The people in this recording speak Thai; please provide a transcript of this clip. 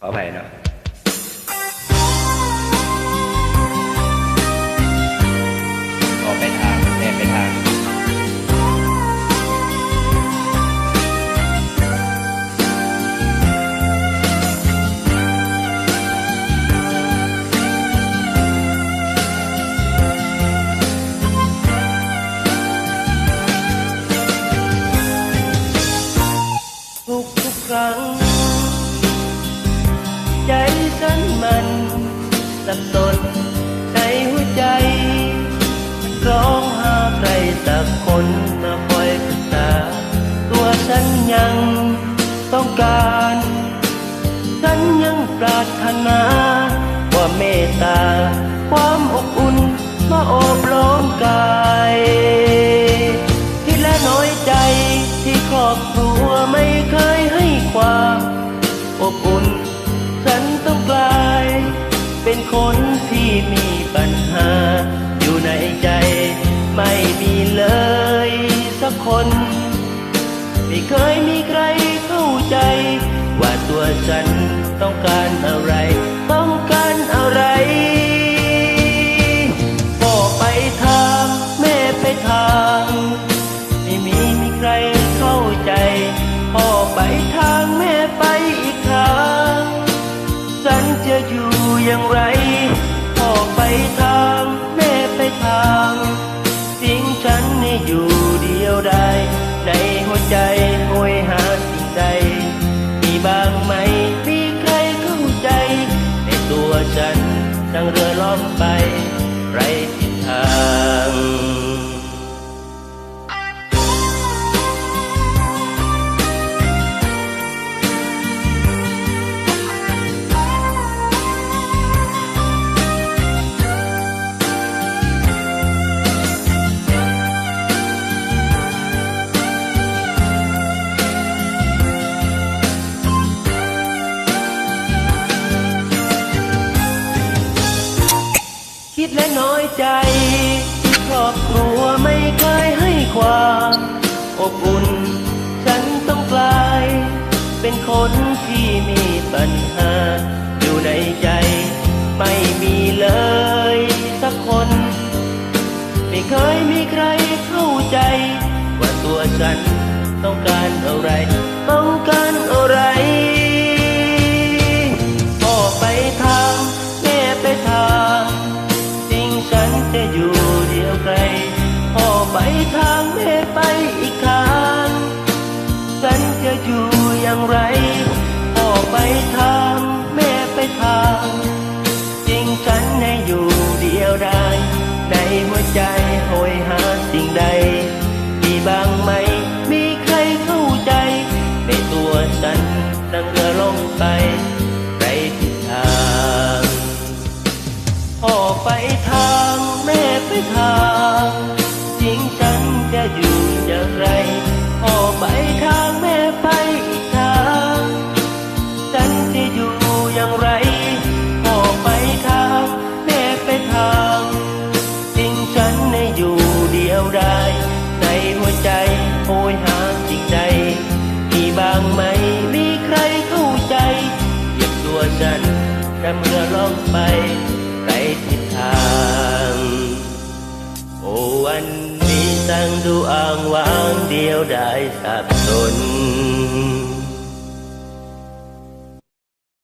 ขออภัยเนาะ สับสนในหัวใจร้องหาใครสักคนมาคอยปรึกษา ตัวฉันยังต้องการ ฉันยังปรารถนา ว่าเมตตา ความอบอุ่นมาโอบล้อมกายคิดและน้อยใจที่ครอบครัวไม่เคยให้ความอบอุ่น ฉันต้องกลาย เป็นคนที่มีปัญหา อยู่ในใจไม่มีเลยสักคน ไม่เคยมีใครเข้าใจ ว่าตัวฉันต้องการอะไร ต้องการอะไรพ่อไปทางแม่ไปทาง ไม่มีมีใครเข้าใจพ่อไปทาง ใจ ที่ครอบครัวไม่เคยให้ความอบอุ่น ฉันต้องกลาย เป็นคนที่มีปัญหา อยู่ในใจ ไม่มีเลยสักคน ไม่เคยมีใครเข้าใจ ว่าตัวฉันต้องการอะไร ต้องการอะไร หา เหยียบตัวฉันดำเรื่อล่องไปไรทิศทาง โอ้วันนี้ตั้งดูอ่างวางเดียวได้สับสน